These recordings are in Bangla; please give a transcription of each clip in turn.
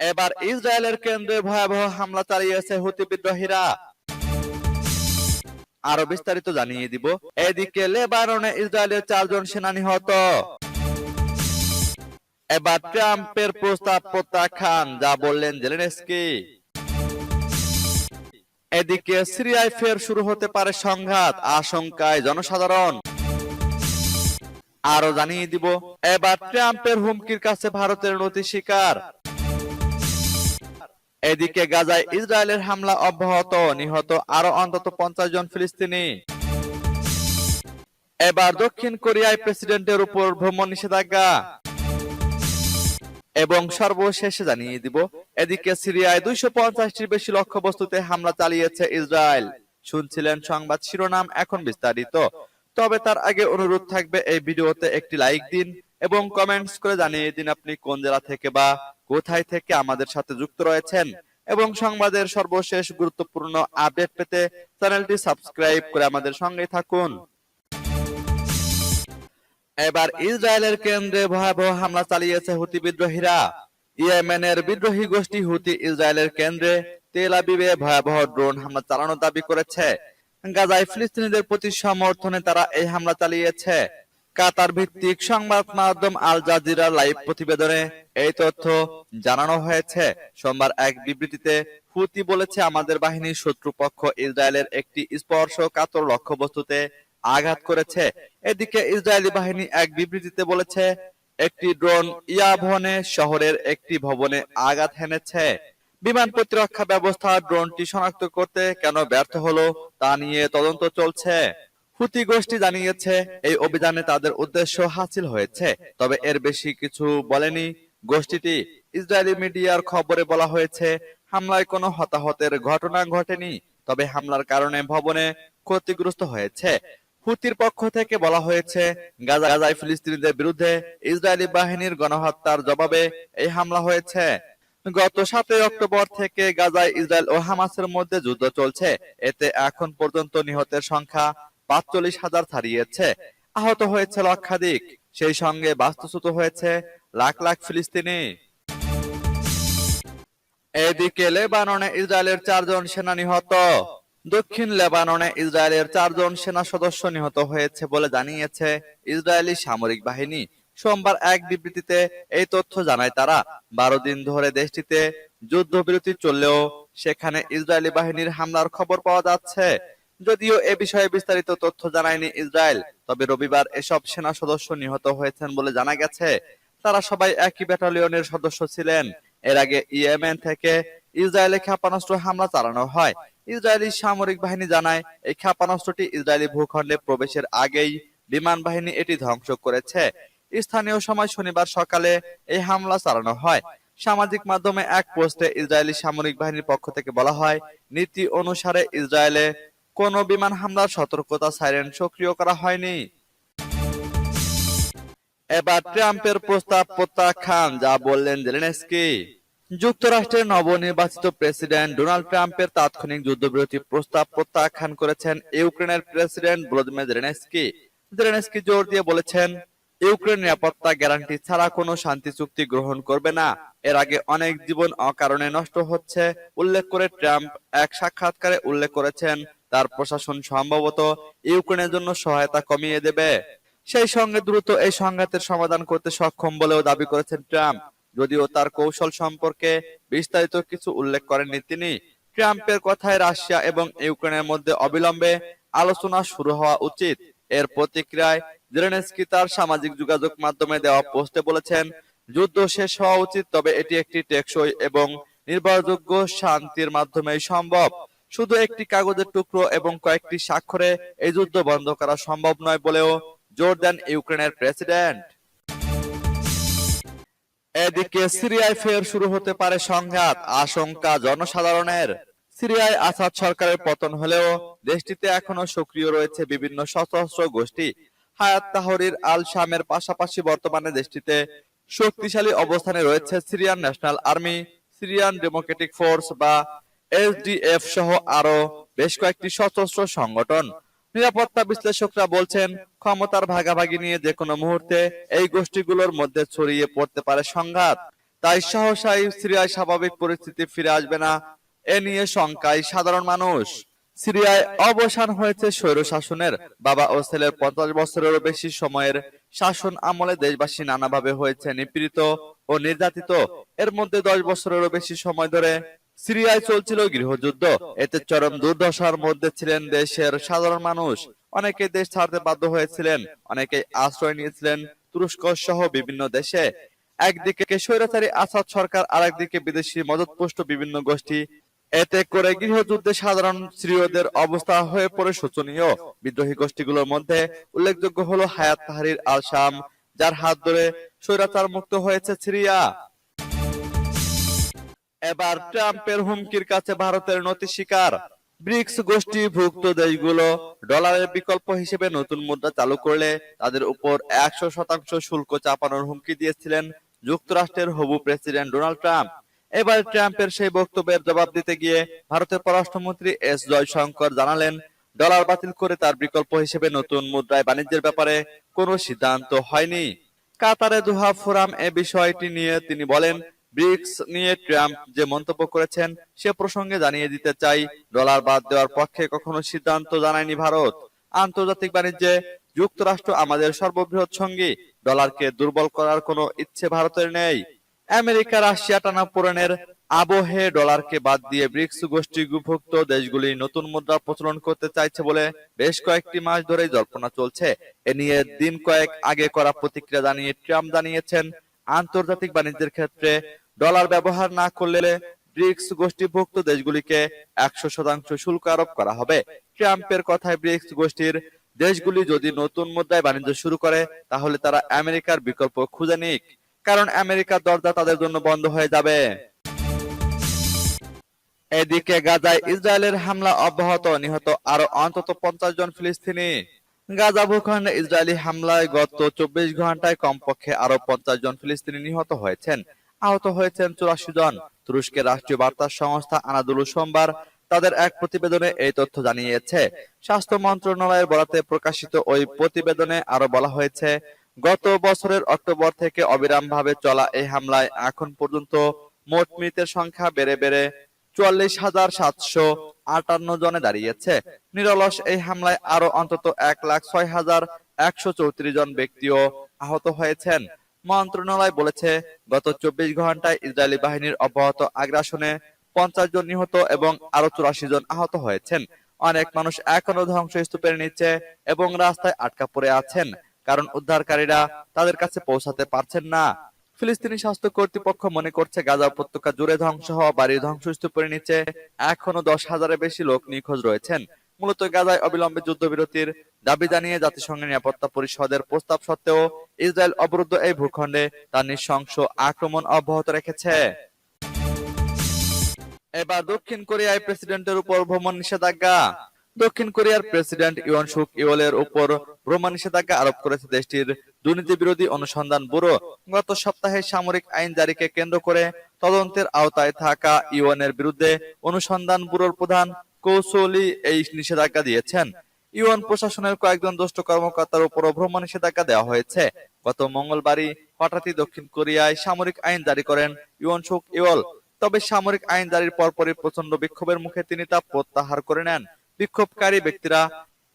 এবার ইসরায়েলের কেন্দ্রে ভয়াবহ হামলা চালিয়েছে হুতি বিদ্রোহীরা। আরও বিস্তারিত জানিয়ে দিব। এদিকে লেবাননে ইসরায়েলের চারজন সেনা নিহত। এবার ট্রাম্পের প্রস্তাব প্রত্যাখ্যান যা বললেন জেলেনস্কি। এদিকে সিরিয়ায় ফের শুরু হতে পারে সংঘাত আশঙ্কায় জনসাধারণ। আরও জানিয়ে দিব এবার ট্রাম্পের হুমকির কাছে ভারতের নথি শিকার এদিকে গাজায় ইসরায়েলের হামলা অব্যাহত। নিহত আরও অন্তত পঞ্চাশ জন ফিলিস্তিনি। এবার দক্ষিণ কোরিয়ায় প্রেসিডেন্টের উপর ভ্রমণ নিষেধাজ্ঞা। এবং সর্বশেষে জানিয়ে দিব, এদিকে সিরিয়ায় দুইশো পঞ্চাশটির বেশি লক্ষ্যবস্তুতে হামলা চালিয়েছে ইসরায়েল। শুনছিলেন সংবাদ শিরোনাম এখন বিস্তারিত। তবে তার আগে অনুরোধ থাকবে এই ভিডিওতে একটি লাইক দিন এবং কমেন্টস করে জানিয়ে দিন আপনি কোন জেলা থেকে বা কোথায় থেকে আমাদের সাথে যুক্ত রয়েছেন। এবং সংবাদের সর্বশেষ গুরুত্বপূর্ণ আপডেট পেতে চ্যানেলটি সাবস্ক্রাইব করে আমাদের সঙ্গে থাকুন। এবার ইসরায়েলের কেন্দ্রে ভয়াবহ হামলা চালিয়েছে হুতি বিদ্রোহীরা। ইয়েমেনের বিদ্রোহী গোষ্ঠী হুতি ইসরায়েলের কেন্দ্রে তেল আবিবে ভয়াবহ ড্রোন হামলা চালানোর দাবি করেছে। গাজায় ফিলিস্তিনিদের প্রতি সমর্থনে তারা এই হামলা চালিয়েছে। কাতার ভিত্তিক সংবাদ মাধ্যম আল জাজিরার লাইভ প্রতিবেদনে এই তথ্য জানানো হয়েছে। সোমবার এক বিবৃতিতে হুতি বলেছে, আমাদের বাহিনীর শত্রুপক্ষ ইসরায়েলের একটি স্পর্শকাতর লক্ষ্যবস্তুতে আঘাত করেছে। এদিকে ইসরায়েলি বাহিনী এক বিবৃতিতে বলেছে, একটি ড্রোন ইয়াভনে শহরের একটি ভবনে আঘাত হেনেছে। বিমান প্রতিরক্ষা ব্যবস্থা ড্রোনটি শনাক্ত করতে কেন ব্যর্থ হলো তা নিয়ে তদন্ত চলছে। হুতি গোষ্ঠী জানিয়েছে, এই অভিযানে তাদের উদ্দেশ্য হাসিল হয়েছে, তবে এর বেশি কিছু বলেনি গোষ্ঠীটি। ইসরায়েলি মিডিয়ার খবরে বলা হয়েছে, হামলায় কোনো হতাহতের ঘটনা ঘটেনি, তবে হামলার কারণে ভবনে ক্ষতিগ্রস্ত হয়েছে। হুতির পক্ষ থেকে বলা হয়েছে, গাজা গাজায় ফিলিস্তিনিদের বিরুদ্ধে ইসরায়েলি বাহিনীর গণহত্যার জবাবে এই হামলা হয়েছে। গত সাতই অক্টোবর থেকে গাজায় ইসরায়েল ও হামাসের মধ্যে যুদ্ধ চলছে, এতে এখন পর্যন্ত নিহতের সংখ্যা পাঁচচল্লিশ হাজার ছাড়িয়েছে। আহত হয়েছে লক্ষাধিক। সেই সঙ্গে বাস্তুচ্যুত হয়েছে লাখ লাখ ফিলিস্তিনি। এদিকে লেবাননে ইসরায়েলের চারজন সেনা নিহত। দক্ষিণ লেবাননে ইসরায়েলের চারজন সেনা সদস্য নিহত হয়েছে বলে জানিয়েছে ইসরায়েলি সামরিক বাহিনী। সোমবার এক বিবৃতিতে এই তথ্য জানায় তারা। বারো দিন ধরে দেশটিতে যুদ্ধবিরতি চললেও সেখানে ইসরায়েলি বাহিনীর হামলার খবর পাওয়া যাচ্ছে। যদিও এ বিষয়ে বিস্তারিত তথ্য জানায়নি ইসরায়েল, তবে রবিবার এসব সেনা সদস্য নিহত হয়েছেন বলে জানা গেছে। তারা সবাই একই ব্যাটালিয়নের সদস্য ছিলেন। এর আগে ইয়েমেন থেকে ইসরায়েলে ক্ষেপণাস্ত্র হামলা চালানো হয়। ইসরায়েলি সামরিক বাহিনী জানায়, এই ক্ষেপণাস্ত্রটি ইসরায়েলি ভূখণ্ডে প্রবেশের আগেই বিমান বাহিনী এটি ধ্বংস করেছে। স্থানীয় সময় শনিবার সকালে এই হামলা চালানো হয়। সামাজিক মাধ্যমে এক পোস্টে ইসরায়েলি সামরিক বাহিনীর পক্ষ থেকে বলা হয়, নীতি অনুসারে ইসরায়েলে কোনো বিমান হামলার সতর্কতা সাইরেন সক্রিয় করা হয়নি। এবার ট্রাম্পের প্রস্তাব প্রত্যাখ্যান, যা বললেন জেলেনস্কি। যুক্তরাষ্ট্রের নবনির্বাচিত প্রেসিডেন্ট ডোনাল্ড ট্রাম্পের তাৎক্ষণিক যুদ্ধবিরতি প্রস্তাব প্রত্যাখ্যান করেছেন ইউক্রেনের প্রেসিডেন্ট ভ্লাদিমির জেলেনস্কি। জেলেনস্কি জোর দিয়ে বলেছেন, ইউক্রেন নিরাপত্তা গ্যারান্টি ছাড়া কোনো শান্তি চুক্তি গ্রহণ করবে না। এর আগে অনেক জীবন অকারণে নষ্ট হচ্ছে। উল্লেখ করে ট্রাম্প এক সাক্ষাৎকারে উল্লেখ করেছেন তার প্রশাসন সম্ভবত ইউক্রেনের জন্য সহায়তা কমিয়ে দেবে। সেই সঙ্গে দ্রুত এই সংঘাতের সমাধান করতে সক্ষম বলেও দাবি করেছেন ট্রাম্প। যদিও তার কৌশল সম্পর্কে বিস্তারিত কিছু উল্লেখ করেননি তিনি। ট্রাম্পের কথায় রাশিয়া এবং ইউক্রেনের মধ্যে অবিলম্বে আলোচনা শুরু হওয়া উচিত। এর প্রতিক্রিয়ায় জেলেনস্কি তার সামাজিক যোগাযোগ মাধ্যমে দেওয়া পোস্টে বলেছেন, যুদ্ধ শেষ হওয়া উচিত, তবে এটি একটি টেকসই এবং নির্ভরযোগ্য শান্তির মাধ্যমেই সম্ভব। শুধু একটি কাগজের টুকরো এবং কয়েকটি স্বাক্ষরে এই যুদ্ধ বন্ধ করা সম্ভব নয় বলেও জোর দেন ইউক্রেনের প্রেসিডেন্ট। এদিকে সিরিয়ায় ফের শুরু হতে পারে সংঘাত, আশঙ্কা জনসাধারণের। সিরিয়ায় আসাদ সরকারের পতন হলেও দেশটিতে এখনও সক্রিয় রয়েছে বিভিন্ন সশস্ত্র গোষ্ঠী। হায়াত তাহরির আল শামের পাশাপাশি বর্তমানে দেশটিতে শক্তিশালী অবস্থানে রয়েছে Syrian national army, Syrian democratic force বা এসডিএফ সহ আরও বেশ কয়েকটি সশস্ত্র সংগঠন। নিরাপত্তা বিশ্লেষকরা বলছেন, ক্ষমতার ভাগাভাগি নিয়ে যে কোনো মুহূর্তে এই গোষ্ঠীগুলোর মধ্যে ছড়িয়ে পড়তে পারে সংঘাত। তাই সহসাই সিরিয়ায় স্বাভাবিক পরিস্থিতি ফিরে আসবে না, এ নিয়ে শঙ্কায় সাধারণ মানুষ। সিরিয়ায় অবসান হয়েছে স্বৈর শাসনের বাবা ও ছেলের পঞ্চাশ বছরেরও বেশি সময়ের শাসন আমলে দেশবাসী নানাভাবে হয়েছে নিপীড়িত ও নির্যাতিত। এর মধ্যে দশ বছরেরও বেশি সময় ধরে সিরিয়ায় চলছিল গৃহযুদ্ধ। এতে চরম দুর্দশার মধ্যে ছিলেন দেশের সাধারণ মানুষ। অনেকে দেশ ছাড়তে বাধ্য হয়েছিলেন, অনেকে আশ্রয় নিয়েছিলেন তুরস্ক সহ বিভিন্ন দেশে। একদিকে স্বৈরাচারী আসাদ সরকার, আরেকদিকে বিদেশি মদতপুষ্ট বিভিন্ন গোষ্ঠী। এতে করে গৃহযুদ্ধে সাধারণ সিরীয়দের অবস্থা হয়ে পড়ে শোচনীয়। বিদ্রোহী গোষ্ঠীগুলোর মধ্যে উল্লেখযোগ্য হলো হায়াত তাহরির আল শাম যার হাত ধরে স্বৈরাচার মুক্ত হয়েছে সিরিয়া। এবার ট্রাম্পের হুমকির কাছে ভারতের নতি শিকার। ব্রিক্স গোষ্ঠীভুক্ত দেশগুলো ডলারের বিকল্প হিসেবে নতুন মুদ্রা চালু করলে তাদের উপর একশো শতাংশ শুল্ক চাপানোর হুমকি দিয়েছিলেন যুক্তরাষ্ট্রের হবু প্রেসিডেন্ট ডোনাল্ড ট্রাম্প। এবার ট্রাম্পের সেই বক্তব্যের জবাব দিতে গিয়ে ভারতের পররাষ্ট্রমন্ত্রী এস জয়শঙ্কর জানালেন, ডলার বাতিল করে তার বিকল্প হিসেবে নতুন মুদ্রায় বাণিজ্যের ব্যাপারে কোনো সিদ্ধান্ত হয়নি। কাতারে দোহা ফোরাম এ বিষয়টি নিয়ে তিনি বলেন ব্রিক্স নিয়ে ট্রাম্প যে মন্তব্য করেছেন, সে প্রসঙ্গে জানিয়ে দিতে চাই, ডলার বাদ দেওয়ার পক্ষে কখনো সিদ্ধান্ত জানায়নি ভারত। আন্তর্জাতিক বাণিজ্যে যুক্তরাষ্ট্র আমাদের সর্ববৃহৎ সঙ্গী, ডলারকে দুর্বল করার কোনো ইচ্ছে ভারতের নেই। আমেরিকা, রাশিয়া টানাপোড়েনের আবহে ডলারকে বাদ দিয়ে ব্রিক্স গোষ্ঠীভুক্ত দেশগুলি নতুন মুদ্রা প্রচলন করতে চাইছে বলে বেশ কয়েকটি মাস ধরেই জল্পনা চলছে। এ নিয়ে দিন কয়েক আগে করা প্রতিক্রিয়া জানিয়ে ট্রাম্প জানিয়েছেন, আন্তর্জাতিক বাণিজ্যের ক্ষেত্রে ডলার ব্যবহার না করলে ব্রিক্স গোষ্ঠীভুক্ত দেশগুলিকে একশো শতাংশ শুল্ক আরোপ করা হবে। ট্রাম্পের কথায় ব্রিক্স গোষ্ঠীর দেশগুলি যদি নতুন মুদ্রায় বাণিজ্য শুরু করে, তাহলে তারা আমেরিকার বিকল্প খুঁজে নিক, কারণ আমেরিকার দরজা তাদের জন্য বন্ধ হয়ে যাবে। এদিকে গাজায় ইসরায়েলের হামলা অব্যাহত, নিহত আরও অন্তত পঞ্চাশ জন ফিলিস্তিনি। গাজা ভূখণ্ডে ইসরায়েলি হামলায় গত চব্বিশ ঘন্টায় কমপক্ষে আরও পঞ্চাশ জন ফিলিস্তিনি নিহত হয়েছেন। আহত হয়েছেন চুরাশি জন। তুরস্কের রাষ্ট্রীয় বার্তা সংস্থা আনাদুলু সোমবার তাদের এক প্রতিবেদনে এই তথ্য জানিয়েছে। স্বাস্থ্য মন্ত্রণালয়ের বরাতে প্রকাশিত ওই প্রতিবেদনে আরও বলা হয়েছে, গত বছরের অক্টোবর থেকে অবিরামভাবে চলা এই হামলায় এখন পর্যন্ত মোট মৃতের সংখ্যা বেড়ে বেড়ে চুয়াল্লিশ হাজার সাতশো আটান্ন জনে দাঁড়িয়েছে। নিরলস এই হামলায় আরও অন্তত এক লাখ ছয় হাজার একশো চৌত্রিশ জন ব্যক্তিও আহত হয়েছেন। মন্ত্রণালয় বলেছে, গত চব্বিশ ঘন্টায় ইসরায়েলি বাহিনীর অব্যাহত আগ্রাসনে পঞ্চাশ জন নিহত এবং আরও চুরাশি জন আহত হয়েছেন। অনেক মানুষ এখনও ধ্বংসস্তূপের নিচে এবং রাস্তায় আটকা পড়ে আছেন, কারণ উদ্ধারকারীরা তাদের কাছে পৌঁছাতে পারছেন না। ফিলিস্তিনি স্বাস্থ্য কর্তৃপক্ষ মনে করছে, গাজা উপত্যকা জুড়ে ধ্বংস হওয়া বাড়ির ধ্বংসস্তূপের নিচে এখনও দশ হাজারের বেশি লোক নিখোঁজ রয়েছেন। মূলত গাজায় অবিলম্বে যুদ্ধবিরতির দাবি জানিয়ে জাতিসংঘের নিরাপত্তা পরিষদের প্রস্তাব সত্ত্বেও ইসরায়েল অবরুদ্ধ এই ভূখণ্ডে তার নৃশংস আক্রমণ অব্যাহত রেখেছে। এবার দক্ষিণ কোরিয়ায় প্রেসিডেন্টের উপর ভ্রমণ নিষেধাজ্ঞা। দক্ষিণ কোরিয়ার প্রেসিডেন্ট ইয়ন সুক ইওলের উপর ভ্রমণ নিষেধাজ্ঞা আরোপ করেছে দেশটির দুর্নীতি বিরোধী অনুসন্ধান ব্যুরো। গত সপ্তাহে সামরিক আইন জারিকে কেন্দ্র করে তদন্তের আওতায় থাকা ইওনের বিরুদ্ধে অনুসন্ধান ব্যুরোর প্রধান কৌশলী এই নিষেধাজ্ঞা দিয়েছেন। ইউএন প্রশাসনের কয়েকজন দুষ্ট কর্মকর্তার উপর ভ্রমণ নিষেধাজ্ঞা দেওয়া হয়েছে। গত মঙ্গলবারই হঠাৎই দক্ষিণ কোরিয়ায় সামরিক আইন জারি করেন ইউএন সুক ইওল। তবে সামরিক আইন জারির পরপরই প্রচণ্ড বিক্ষোভের মুখে তিনি তা প্রত্যাহার করে নেন। বিক্ষোভকারী ব্যক্তিরা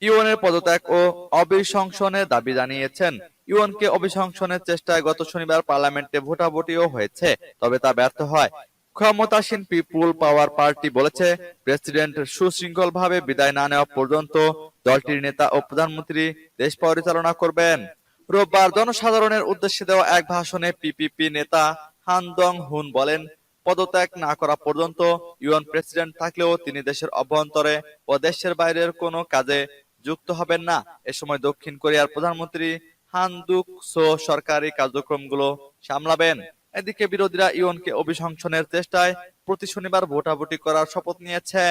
ইউএনের পদত্যাগ ও অভিশংসনের দাবি জানিয়েছেন। ইউএনকে অভিশংসনের চেষ্টায় গত শনিবার পার্লামেন্টে ভোটাভুটিও হয়েছে, তবে তা ব্যর্থ হয়। ক্ষমতাসীন পিপুল পাওয়ার পার্টি বলেছে প্রেসিডেন্ট সুশৃঙ্খলভাবে বিদায় না নেওয়া পর্যন্ত দলটির নেতা ও প্রধানমন্ত্রী দেশ পরিচালনা করবেন। রোববার জনসাধারণের উদ্দেশ্যে দেওয়া এক ভাষণে পিপিপি নেতা হানদং হুন বলেন, পদত্যাগ না করা পর্যন্ত ইউএন প্রেসিডেন্ট থাকলেও তিনি দেশের অভ্যন্তরে ও দেশের বাইরের কোনো কাজে যুক্ত হবেন না। এ সময় দক্ষিণ কোরিয়ার প্রধানমন্ত্রী হান দুক সো সরকারি কার্যক্রমগুলো সামলাবেন। এদিকে বিরোধীরা ইউএনকে অভিশংসনের চেষ্টায় প্রতি শনিবার ভোটাভুটি করার শপথ নিয়েছে।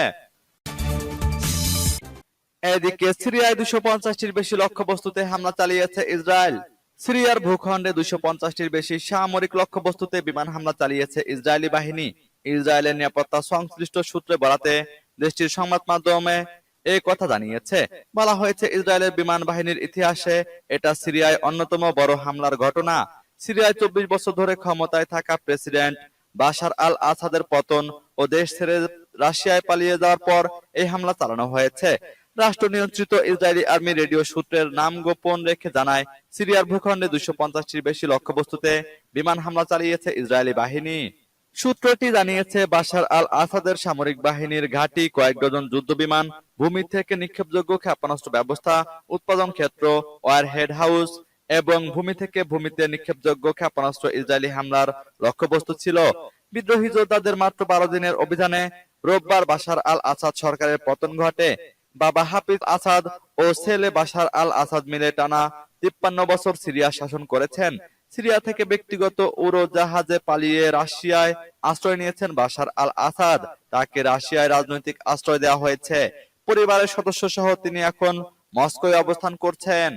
এদিকে সিরিয়ায় দুশো পঞ্চাশটির বেশি লক্ষ্যবস্তুতে হামলা চালিয়েছে ইসরায়েল। সিরিয়ার ভূখণ্ডে দুশো পঞ্চাশটির বেশি সামরিক লক্ষ্যবস্তুতে বিমান হামলা চালিয়েছে ইসরায়েলি বাহিনী। ইসরায়েলের নিরাপত্তা সংশ্লিষ্ট সূত্রে বরাতে দেশটির সংবাদ মাধ্যমে এই কথা জানিয়েছে। বলা হয়েছে, ইসরায়েলের বিমান বাহিনীর ইতিহাসে এটা সিরিয়ায় অন্যতম বড় হামলার ঘটনা। সিরিয়ায় চব্বিশ বছর ধরে ক্ষমতায় থাকা প্রেসিডেন্ট বাশার আল আসাদের পতন ও দেশ ছেড়ে রাশিয়ায় পালিয়ে যাওয়ার পর এই হামলা চালানো হয়েছে। রাষ্ট্র নিয়ন্ত্রিত ইসরায়েলি আর্মি রেডিও সূত্রের নাম গোপন রেখে জানায়, সিরিয়ার ভূখণ্ডে দুইশো পঞ্চাশটির বেশি লক্ষ্যবস্তুতে বিমান হামলা চালিয়েছে ইসরায়েলি বাহিনী। সূত্রটি জানিয়েছে, বাশার আল আসাদের সামরিক বাহিনীর ঘাঁটি, কয়েক ডজন যুদ্ধ বিমান ভূমি থেকে নিক্ষেপযোগ্য ক্ষেপণাস্ত্র ব্যবস্থা, উৎপাদন ক্ষেত্র ওয়ার হেড হাউস এবং ভূমি থেকে ভূমিতে নিক্ষেপযোগ্য ক্ষেপণাস্ত্র ইসরায়েলি হামলার লক্ষ্যবস্তু ছিল বিদ্রোহী যোদ্ধাদের মাত্র বারো দিনের অভিযানে রোববার বাশার আল আসাদ সরকারের পতন ঘটে। বাবা হাফিজ আসাদ ও ছেলে বাশার আল আসাদ মিলে টানা তিপ্পান্ন বছর সিরিয়া শাসন করেছেন। সিরিয়া থেকে ব্যক্তিগত উড়োজাহাজে পালিয়ে রাশিয়ায় আশ্রয় নিয়েছেন বাশার আল আসাদ তাকে রাশিয়ায় রাজনৈতিক আশ্রয় দেওয়া হয়েছে। পরিবারের সদস্য সহ তিনি এখন মস্কোয় অবস্থান করছেন।